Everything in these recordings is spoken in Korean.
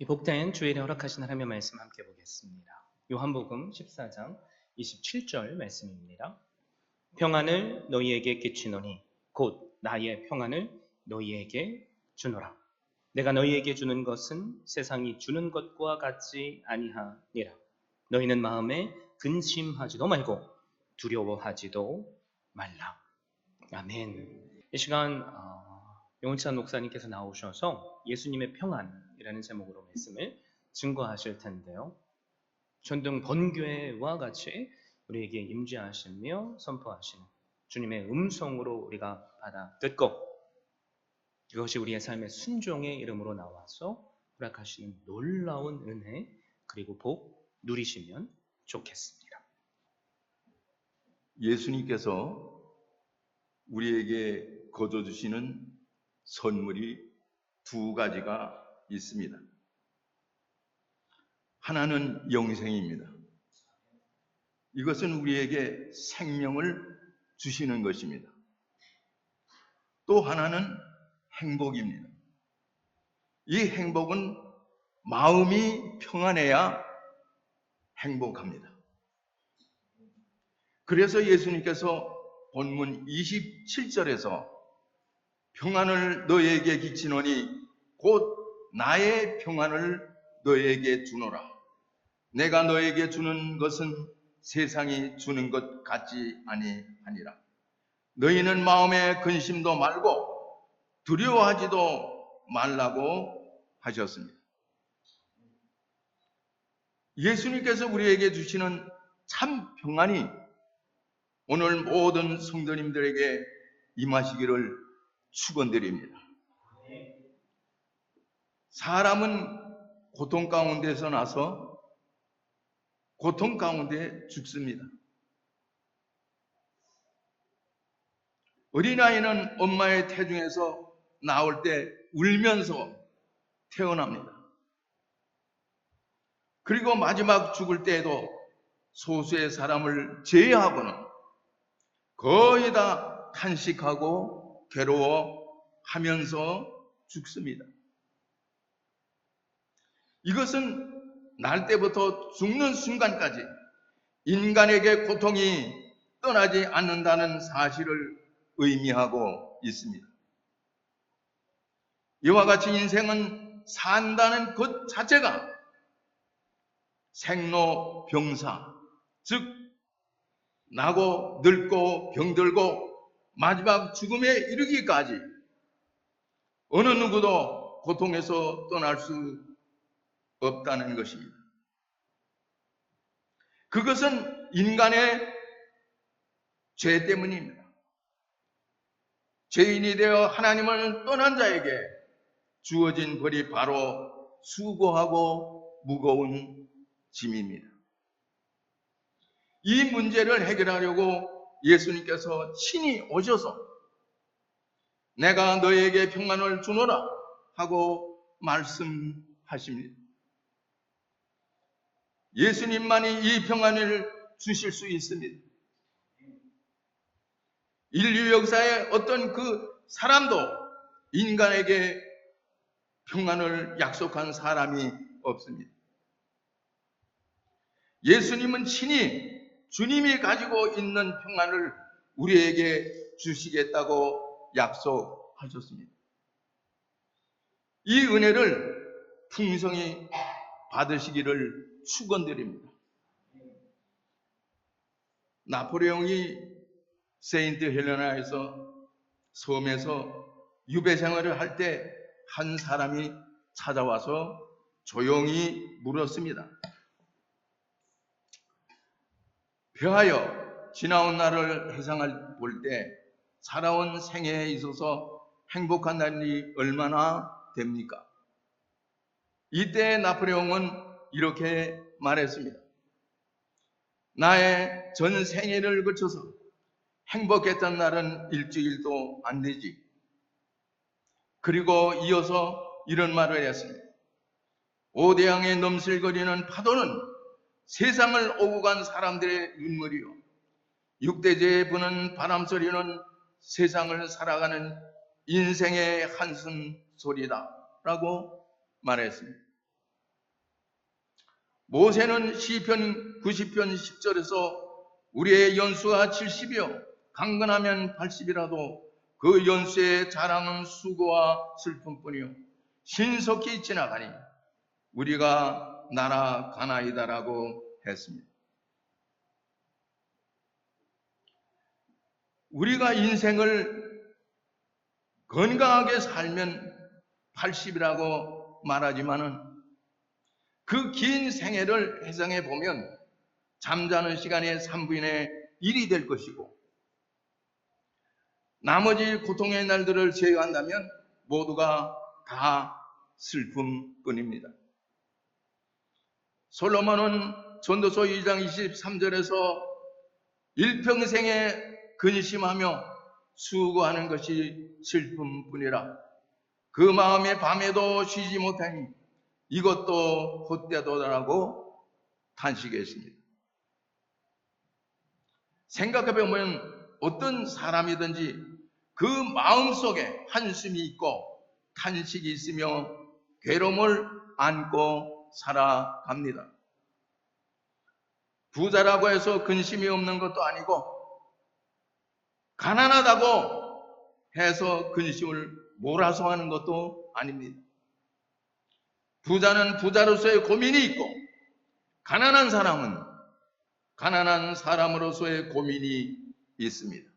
이 복된 주일에 허락하신 하나님의 말씀 함께 보겠습니다. 요한복음 14장 27절 말씀입니다. 평안을 너희에게 끼치노니 곧 나의 평안을 너희에게 주노라. 내가 너희에게 주는 것은 세상이 주는 것과 같지 아니하니라. 너희는 마음에 근심하지도 말고 두려워하지도 말라. 아멘. 이 시간 어, 용찬 목사님께서 나오셔서 예수님의 평안이라는 제목으로 말씀을 증거하실 텐데요. 전등 번교회와 같이 우리에게 임재하시며 선포하시는 주님의 음성으로 우리가 받아 듣고 이것이 우리의 삶의 순종의 이름으로 나와서 허락하시는 놀라운 은혜 그리고 복 누리시면 좋겠습니다. 예수님께서 우리에게 거둬 주시는 선물이 두 가지가 있습니다. 하나는 영생입니다. 이것은 우리에게 생명을 주시는 것입니다. 또 하나는 행복입니다. 이 행복은 마음이 평안해야 행복합니다. 그래서 예수님께서 본문 27절에서 평안을 너에게 끼치노니 곧 나의 평안을 너에게 주노라. 내가 너에게 주는 것은 세상이 주는 것 같지 아니하니라. 너희는 마음에 근심도 말고 두려워하지도 말라고 하셨습니다. 예수님께서 우리에게 주시는 참 평안이 오늘 모든 성도님들에게 임하시기를 축원드립니다. 사람은 고통 가운데서 나서 고통 가운데 죽습니다. 어린아이는 엄마의 태중에서 나올 때 울면서 태어납니다. 그리고 마지막 죽을 때에도 소수의 사람을 제외하고는 거의 다 탄식하고 괴로워하면서 죽습니다. 이것은 날 때부터 죽는 순간까지 인간에게 고통이 떠나지 않는다는 사실을 의미하고 있습니다. 이와 같이 인생은 산다는 것 자체가 생로병사, 즉 나고 늙고 병들고 마지막 죽음에 이르기까지 어느 누구도 고통에서 떠날 수 없다는 것입니다. 그것은 인간의 죄 때문입니다. 죄인이 되어 하나님을 떠난 자에게 주어진 벌이 바로 수고하고 무거운 짐입니다. 이 문제를 해결하려고 예수님께서 친히 오셔서 내가 너에게 평안을 주노라 하고 말씀하십니다. 예수님만이 이 평안을 주실 수 있습니다. 인류 역사의 어떤 그 사람도 인간에게 평안을 약속한 사람이 없습니다. 예수님은 친히 주님이 가지고 있는 평안을 우리에게 주시겠다고 약속하셨습니다. 이 은혜를 풍성히 받으시기를 축원드립니다. 나포레옹이 세인트 헬레나에서 섬에서 유배 생활을 할 때 한 사람이 찾아와서 조용히 물었습니다. 배하여 지나온 날을 회상할 볼 때 살아온 생애에 있어서 행복한 날이 얼마나 됩니까? 이때 나포레옹은 이렇게 말했습니다. 나의 전 생애를 거쳐서 행복했던 날은 일주일도 안 되지. 그리고 이어서 이런 말을 했습니다. 오대양에 넘실거리는 파도는 세상을 오고 간 사람들의 눈물이요. 육대제에 부는 바람 소리는 세상을 살아가는 인생의 한숨 소리다. 라고 말했습니다. 모세는 시편 90편 10절에서 우리의 연수가 70이요 강건하면 80이라도 그 연수의 자랑은 수고와 슬픔뿐이요 신속히 지나가니 우리가 날아가나이다라고 했습니다. 우리가 인생을 건강하게 살면 80이라고 말하지만은 그 긴 생애를 해상해 보면 잠자는 시간의 3분의 1이 될 것이고 나머지 고통의 날들을 제외한다면 모두가 다 슬픔뿐입니다. 솔로몬은 전도서 2장 23절에서 일평생에 근심하며 수고하는 것이 슬픔뿐이라 그 마음에 밤에도 쉬지 못하니 이것도 헛되도다라고 탄식했습니다. 생각해 보면 어떤 사람이든지 그 마음 속에 한숨이 있고 탄식이 있으며 괴로움을 안고 살아갑니다. 부자라고 해서 근심이 없는 것도 아니고 가난하다고 해서 근심을 몰아서 하는 것도 아닙니다. 부자는 부자로서의 고민이 있고 가난한 사람은 가난한 사람으로서의 고민이 있습니다.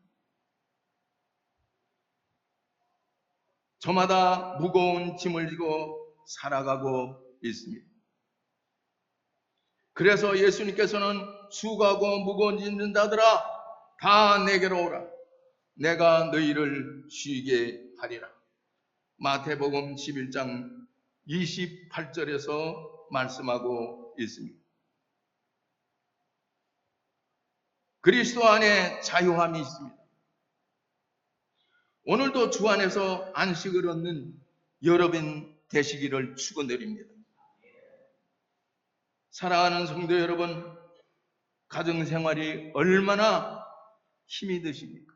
저마다 무거운 짐을 지고 살아가고 있습니다. 그래서 예수님께서는 수고하고 무거운 짐진 자들아 다 내게로 오라. 내가 너희를 쉬게 하리라. 마태복음 11장 28절에서 말씀하고 있습니다. 그리스도 안에 자유함이 있습니다. 오늘도 주 안에서 안식을 얻는 여러분 되시기를 축원드립니다. 사랑하는 성도 여러분, 가정 생활이 얼마나 힘이 드십니까?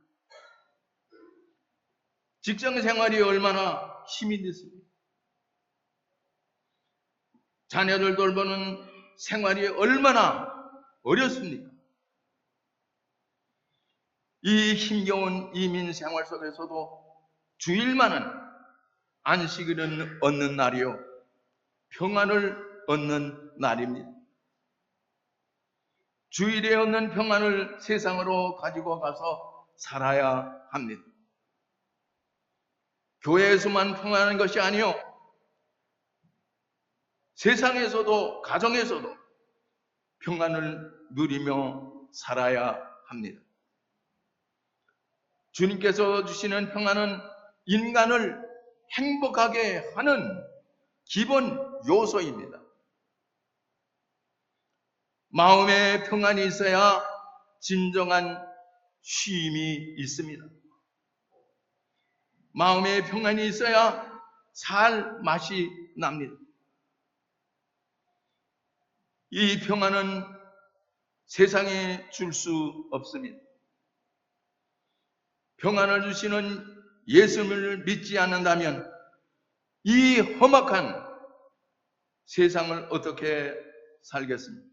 직장 생활이 얼마나 힘이 드십니까? 자녀를 돌보는 생활이 얼마나 어렵습니까? 이 힘겨운 이민 생활 속에서도 주일만은 안식을 얻는 날이요. 평안을 얻는 날입니다. 주일에 얻는 평안을 세상으로 가지고 가서 살아야 합니다. 교회에서만 평안한 것이 아니요. 세상에서도 가정에서도 평안을 누리며 살아야 합니다. 주님께서 주시는 평안은 인간을 행복하게 하는 기본 요소입니다. 마음에 평안이 있어야 진정한 쉼이 있습니다. 마음에 평안이 있어야 살 맛이 납니다. 이 평안은 세상에 줄 수 없습니다. 평안을 주시는 예수님을 믿지 않는다면 이 험악한 세상을 어떻게 살겠습니까?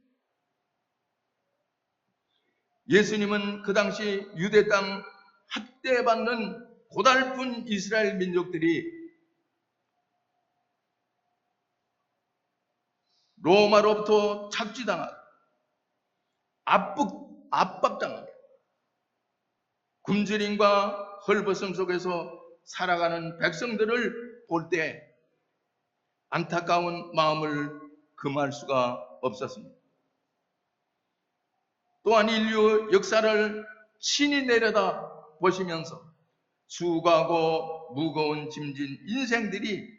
예수님은 그 당시 유대 땅 학대받는 고달픈 이스라엘 민족들이 로마로부터 착취당하고 압박, 압박당하고 굶주림과 헐벗음 속에서 살아가는 백성들을 볼 때 안타까운 마음을 금할 수가 없었습니다. 또한 인류 역사를 신이 내려다 보시면서 수고하고 무거운 짐진 인생들이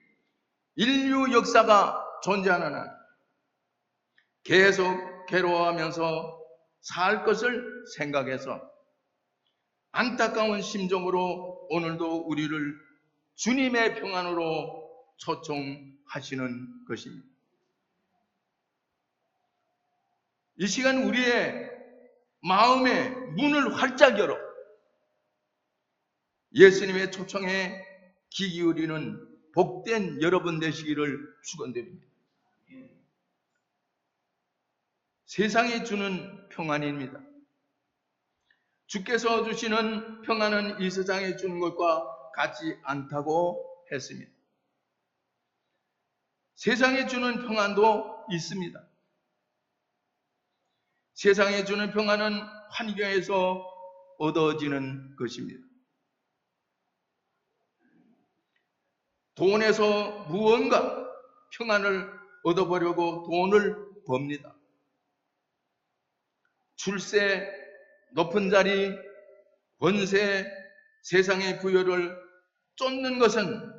인류 역사가 존재하는 한 계속 괴로워하면서 살 것을 생각해서 안타까운 심정으로 오늘도 우리를 주님의 평안으로 초청하시는 것입니다. 이 시간 우리의 마음의 문을 활짝 열어 예수님의 초청에 귀 기울이는 복된 여러분 되시기를 축원드립니다. 세상이 주는 평안입니다. 주께서 주시는 평안은 이 세상에 주는 것과 같지 않다고 했습니다. 세상에 주는 평안도 있습니다. 세상에 주는 평안은 환경에서 얻어지는 것입니다. 돈에서 무언가 평안을 얻어보려고 돈을 법니다. 출세, 높은 자리, 권세, 세상의 부여를 쫓는 것은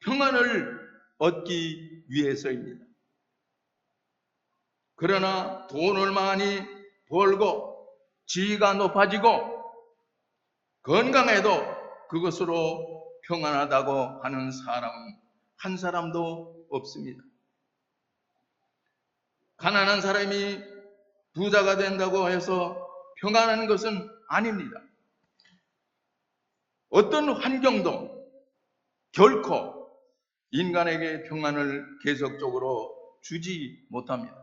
평안을 얻기 위해서입니다. 그러나 돈을 많이 벌고 지위가 높아지고 건강해도 그것으로 평안하다고 하는 사람은 한 사람도 없습니다. 가난한 사람이 부자가 된다고 해서 평안한 것은 아닙니다. 어떤 환경도 결코 인간에게 평안을 계속적으로 주지 못합니다.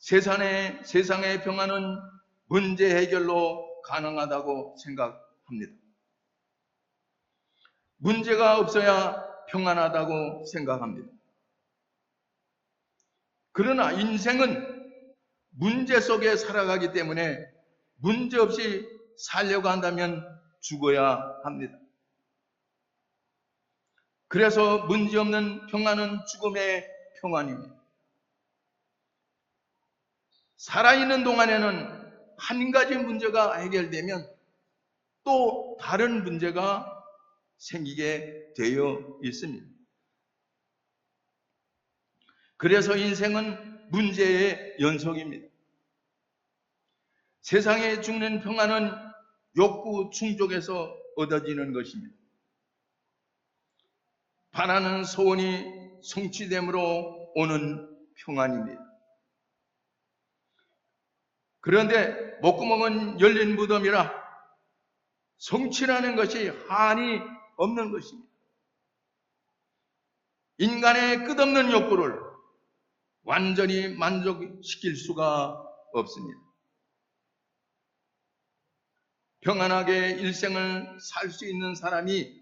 세상의, 세상의 평안은 문제 해결로 가능하다고 생각합니다. 문제가 없어야 평안하다고 생각합니다. 그러나 인생은 문제 속에 살아가기 때문에 문제 없이 살려고 한다면 죽어야 합니다. 그래서 문제 없는 평안은 죽음의 평안입니다. 살아있는 동안에는 한 가지 문제가 해결되면 또 다른 문제가 생기게 되어 있습니다. 그래서 인생은 문제의 연속입니다. 세상에 죽는 평안은 욕구 충족에서 얻어지는 것입니다. 바라는 소원이 성취됨으로 오는 평안입니다. 그런데 목구멍은 열린 무덤이라 성취라는 것이 한이 없는 것입니다. 인간의 끝없는 욕구를 완전히 만족시킬 수가 없습니다. 평안하게 일생을 살 수 있는 사람이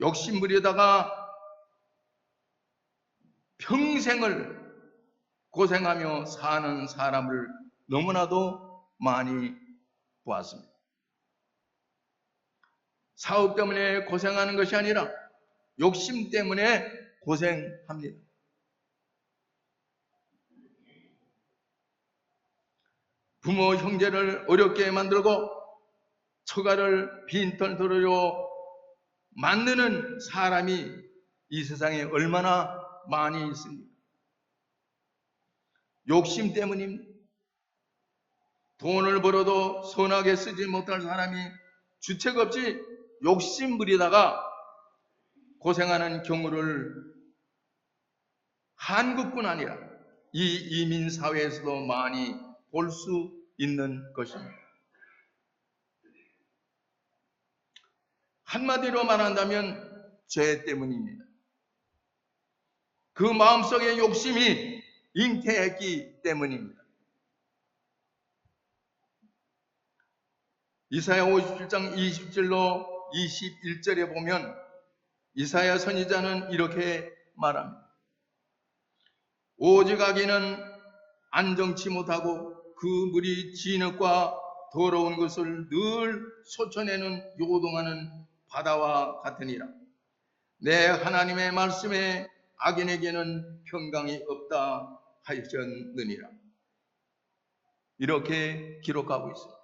욕심부리다가 평생을 고생하며 사는 사람을 너무나도 많이 보았습니다. 사업 때문에 고생하는 것이 아니라 욕심 때문에 고생합니다. 부모 형제를 어렵게 만들고 처가를 빈털 들어요 만드는 사람이 이 세상에 얼마나 많이 있습니까? 욕심 때문입니다. 돈을 벌어도 선하게 쓰지 못할 사람이 주책 없이 욕심 부리다가 고생하는 경우를 한국뿐 아니라 이 이민 사회에서도 많이 볼 수 있는 것입니다. 한마디로 말한다면 죄 때문입니다. 그 마음속의 욕심이 잉태했기 때문입니다. 이사야 57장 20절로 21절에 보면 이사야 선지자는 이렇게 말합니다. 오직 아기는 안정치 못하고 그 물이 진흙과 더러운 것을 늘 솟쳐내는 요동하는 바다와 같으니라. 내 하나님의 말씀에 악인에게는 평강이 없다 하셨느니라. 이렇게 기록하고 있습니다.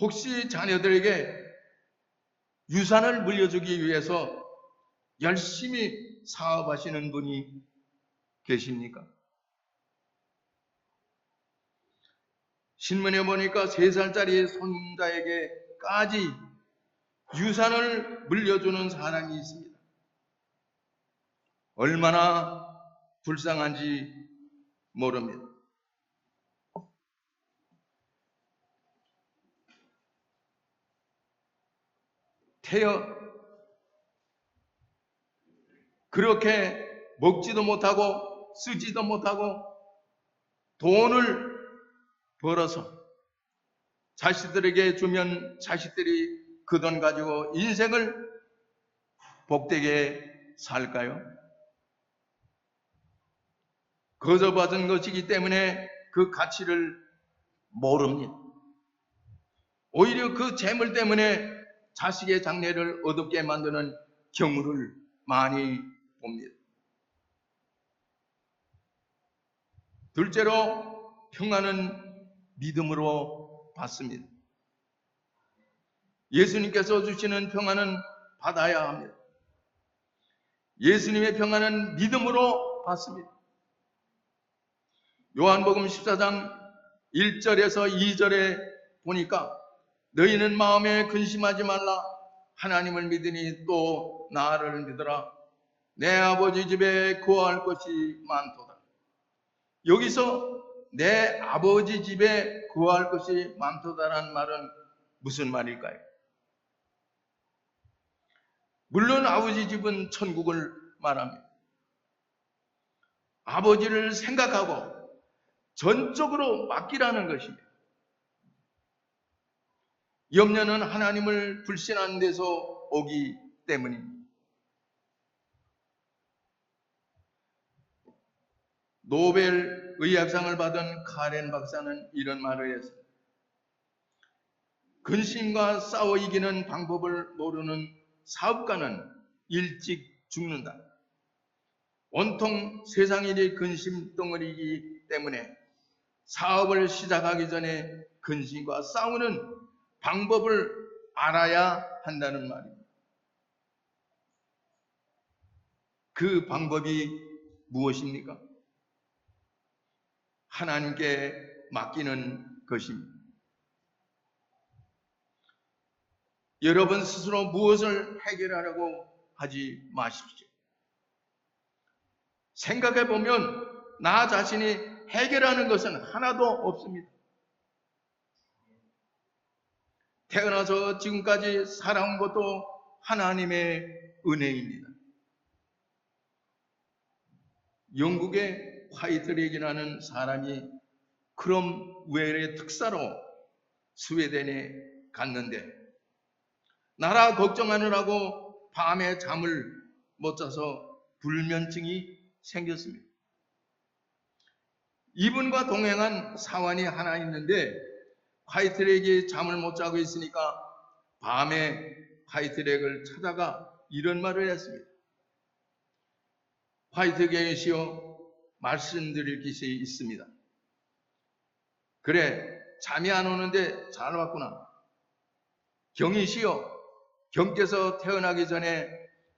혹시 자녀들에게 유산을 물려주기 위해서 열심히 사업하시는 분이 계십니까? 신문에 보니까 세 살짜리 손자에게까지 유산을 물려주는 사람이 있습니다. 얼마나 불쌍한지 모릅니다. 태어 그렇게 먹지도 못하고 쓰지도 못하고 돈을 벌어서 자식들에게 주면 자식들이 그 돈 가지고 인생을 복되게 살까요? 거저받은 것이기 때문에 그 가치를 모릅니다. 오히려 그 재물 때문에 자식의 장래를 어둡게 만드는 경우를 많이 봅니다. 둘째로 평안은 믿음으로 받습니다. 예수님께서 주시는 평안은 받아야 합니다. 예수님의 평안은 믿음으로 받습니다. 요한복음 14장 1절에서 2절에 보니까 너희는 마음에 근심하지 말라 하나님을 믿으니 또 나를 믿으라 내 아버지 집에 거할 것이 많도다. 여기서 내 아버지 집에 거할 것이 많도다라는 말은 무슨 말일까요? 물론 아버지 집은 천국을 말합니다. 아버지를 생각하고 전적으로 맡기라는 것입니다. 염려는 하나님을 불신하는 데서 오기 때문입니다. 노벨 의학상을 받은 카렌 박사는 이런 말을 했습니다. 근심과 싸워 이기는 방법을 모르는 사업가는 일찍 죽는다. 온통 세상 일이 근심 덩어리이기 때문에 사업을 시작하기 전에 근심과 싸우는 방법을 알아야 한다는 말입니다. 그 방법이 무엇입니까? 하나님께 맡기는 것입니다. 여러분 스스로 무엇을 해결하려고 하지 마십시오. 생각해 보면 나 자신이 해결하는 것은 하나도 없습니다. 태어나서 지금까지 살아온 것도 하나님의 은혜입니다. 영국의 화이트렉이라는 사람이 크롬 웰의 특사로 스웨덴에 갔는데 나라 걱정하느라고 밤에 잠을 못 자서 불면증이 생겼습니다. 이분과 동행한 사환이 하나 있는데 화이트렉이 잠을 못 자고 있으니까 밤에 화이트렉을 찾아가 이런 말을 했습니다. 화이트렉이시여 말씀드릴 것이 있습니다. 그래 잠이 안 오는데 잘 왔구나. 경이시여 경께서 태어나기 전에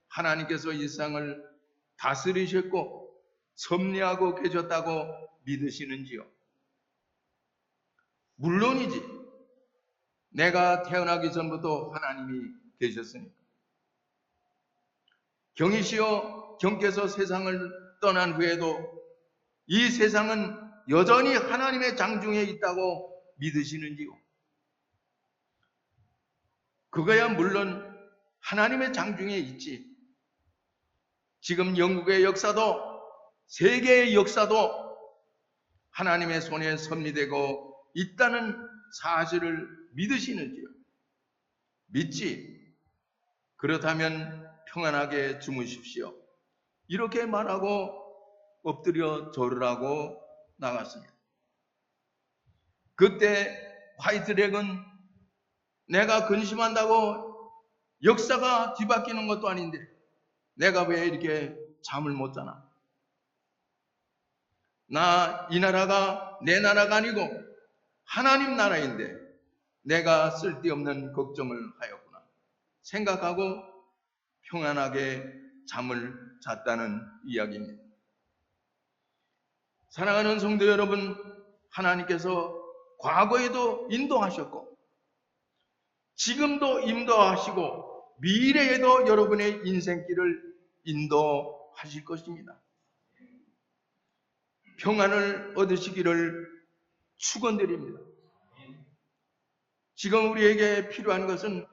하나님께서 이 세상을 다스리셨고 섭리하고 계셨다고 믿으시는지요? 물론이지. 내가 태어나기 전부터 하나님이 계셨으니까. 경이시여 경께서 세상을 떠난 후에도 이 세상은 여전히 하나님의 장중에 있다고 믿으시는지요? 그거야 물론 하나님의 장중에 있지. 지금 영국의 역사도 세계의 역사도 하나님의 손에 섭리되고 있다는 사실을 믿으시는지요? 믿지. 그렇다면 평안하게 주무십시오. 이렇게 말하고 엎드려 절을 하고 나갔습니다. 그때 화이트렉은 내가 근심한다고 역사가 뒤바뀌는 것도 아닌데 내가 왜 이렇게 잠을 못 자나? 나 이 나라가 내 나라가 아니고 하나님 나라인데 내가 쓸데없는 걱정을 하였구나. 생각하고 평안하게 잠을 잤다는 이야기입니다. 사랑하는 성도 여러분, 하나님께서 과거에도 인도하셨고, 지금도 인도하시고, 미래에도 여러분의 인생길을 인도하실 것입니다. 평안을 얻으시기를 축원드립니다. 지금 우리에게 필요한 것은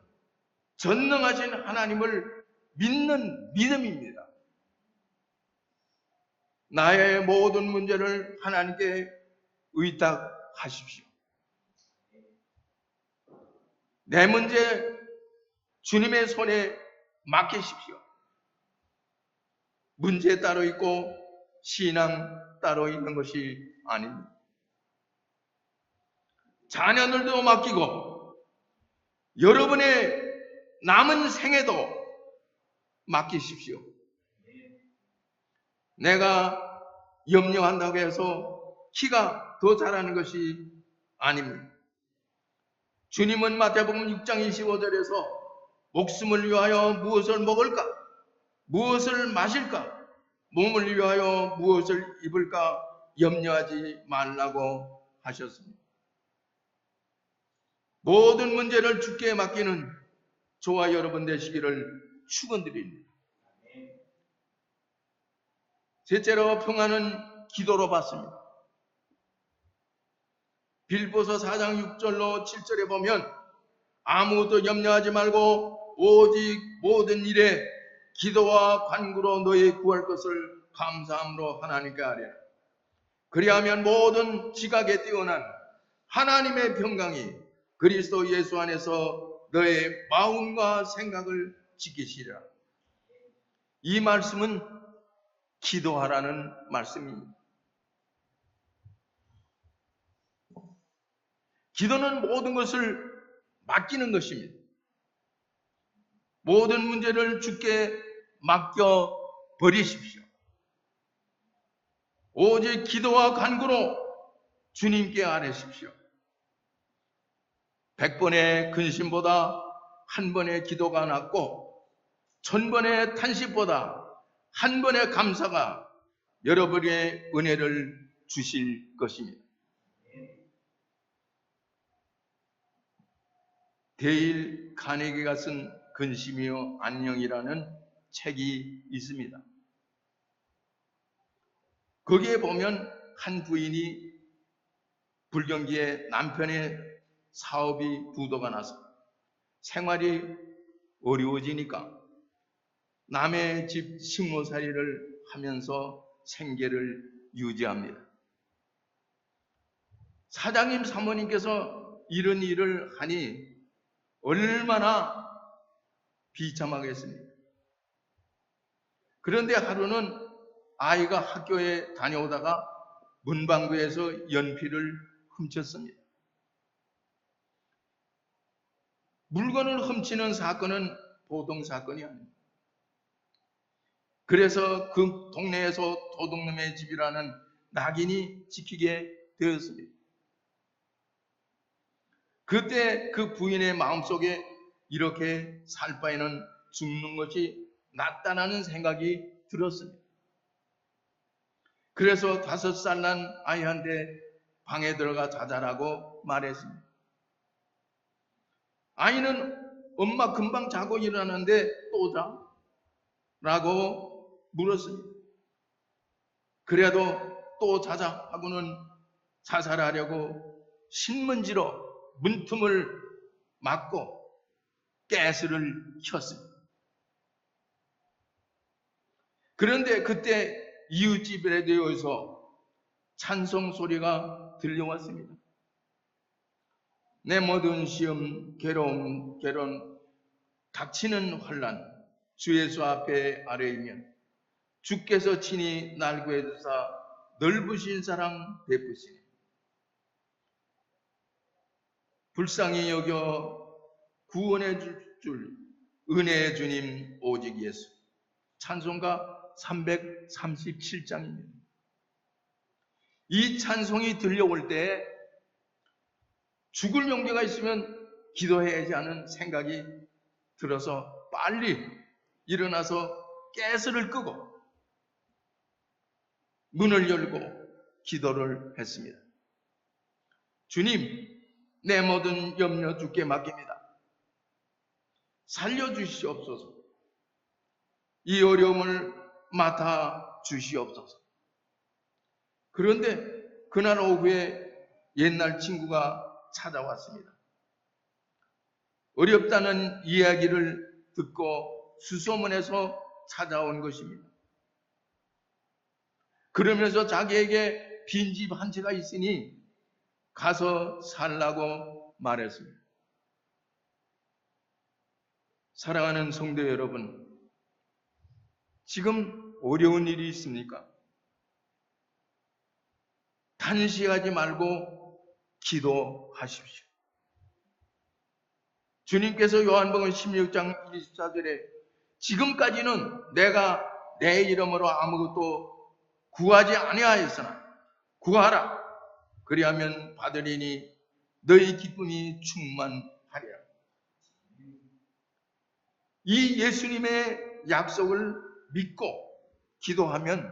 전능하신 하나님을 믿는 믿음입니다. 나의 모든 문제를 하나님께 의탁하십시오. 내 문제 주님의 손에 맡기십시오. 문제 따로 있고 신앙 따로 있는 것이 아닙니다. 자녀들도 맡기고 여러분의 남은 생애도 맡기십시오. 내가 염려한다고 해서 키가 더 자라는 것이 아닙니다. 주님은 마태복음 6장 25절에서 목숨을 위하여 무엇을 먹을까? 무엇을 마실까? 몸을 위하여 무엇을 입을까? 염려하지 말라고 하셨습니다. 모든 문제를 주께 맡기는 저와 여러분 되시기를 축원드립니다. 셋째로 평안은 기도로 받습니다. 빌보서 4장 6절로 7절에 보면 아무것도 염려하지 말고 오직 모든 일에 기도와 간구로 너희 구할 것을 감사함으로 하나님께 하리라. 그리하면 모든 지각에 뛰어난 하나님의 평강이 그리스도 예수 안에서 너의 마음과 생각을 지키시리라. 이 말씀은 기도하라는 말씀입니다. 기도는 모든 것을 맡기는 것입니다. 모든 문제를 주께 맡겨 버리십시오. 오직 기도와 간구로 주님께 아뢰십시오. 백 번의 근심보다 한 번의 기도가 낫고 천 번의 탄식보다 한 번의 감사가 여러분의 은혜를 주실 것입니다. 데일 카네기가 쓴 근심이요 안녕이라는 책이 있습니다. 거기에 보면 한 부인이 불경기에 남편의 사업이 부도가 나서 생활이 어려워지니까 남의 집 식모살이를 하면서 생계를 유지합니다. 사장님 사모님께서 이런 일을 하니 얼마나 비참하겠습니까? 그런데 하루는 아이가 학교에 다녀오다가 문방구에서 연필을 훔쳤습니다. 물건을 훔치는 사건은 보통 사건이 아닙니다. 그래서 그 동네에서 도둑놈의 집이라는 낙인이 지키게 되었습니다. 그때 그 부인의 마음속에 이렇게 살 바에는 죽는 것이 낫다라는 생각이 들었습니다. 그래서 다섯 살 난 아이한테 방에 들어가 자자라고 말했습니다. 아이는 엄마 금방 자고 일어나는데 또 자? 라고 물었습니다. 그래도 또 자자 하고는 자살하려고 신문지로 문틈을 막고 가스를 켰습니다. 그런데 그때 이웃집 라디오에서 찬송 소리가 들려왔습니다. 내 모든 시험, 괴로움, 괴로움, 닥치는 환란, 주 예수 앞에 아뢰이면 주께서 친히 날 구해주사 넓으신 사랑 베푸시니 불쌍히 여겨 구원해 줄 은혜의 주님 오직 예수 찬송가 337장입니다. 이 찬송이 들려올 때 죽을 용기가 있으면 기도해야지 하는 생각이 들어서 빨리 일어나서 가스를 끄고 문을 열고 기도를 했습니다. 주님, 내 모든 염려 주께 맡깁니다. 살려주시옵소서. 이 어려움을 맡아 주시옵소서. 그런데 그날 오후에 옛날 친구가 찾아왔습니다. 어렵다는 이야기를 듣고 수소문에서 찾아온 것입니다. 그러면서 자기에게 빈집 한 채가 있으니 가서 살라고 말했습니다. 사랑하는 성도 여러분, 지금 어려운 일이 있습니까? 단시하지 말고 기도하십시오. 주님께서 요한복음 16장 24절에 지금까지는 내가 내 이름으로 아무것도 구하지 아니하였으나 구하라 그리하면 받으리니 너희 기쁨이 충만하리라. 이 예수님의 약속을 믿고 기도하면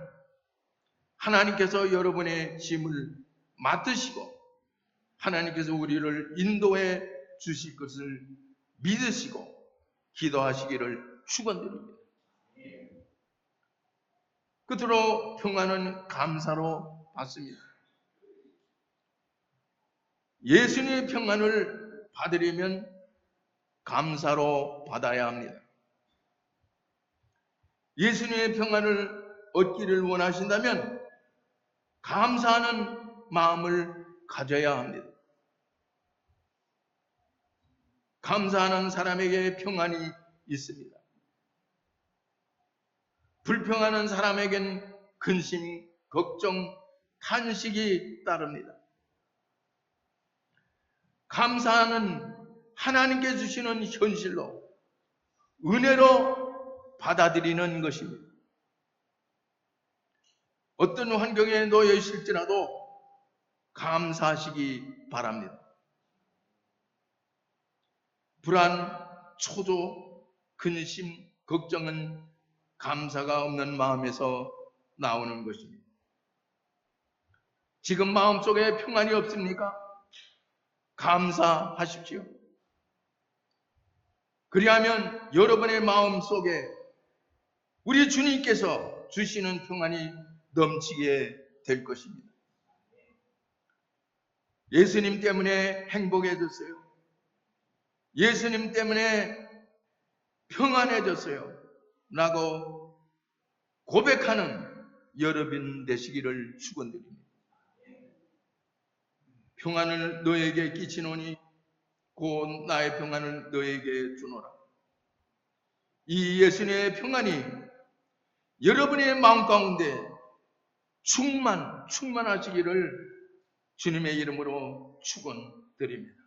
하나님께서 여러분의 짐을 맡으시고 하나님께서 우리를 인도해 주실 것을 믿으시고 기도하시기를 축원드립니다. 끝으로 평안은 감사로 받습니다. 예수님의 평안을 받으려면 감사로 받아야 합니다. 예수님의 평안을 얻기를 원하신다면 감사하는 마음을 가져야 합니다. 감사하는 사람에게 평안이 있습니다. 불평하는 사람에겐 근심, 걱정, 탄식이 따릅니다. 감사하는 하나님께 주시는 현실로 은혜로 받아들이는 것입니다. 어떤 환경에 놓여 있을지라도 감사하시기 바랍니다. 불안, 초조, 근심, 걱정은 감사가 없는 마음에서 나오는 것입니다. 지금 마음속에 평안이 없습니까? 감사하십시오. 그리하면 여러분의 마음 속에 우리 주님께서 주시는 평안이 넘치게 될 것입니다. 예수님 때문에 행복해졌어요. 예수님 때문에 평안해졌어요. 라고 고백하는 여러분 되시기를 축원드립니다. 평안을 너에게 끼치노니 곧 나의 평안을 너에게 주노라. 이 예수님의 평안이 여러분의 마음 가운데 충만, 충만하시기를 주님의 이름으로 축원드립니다.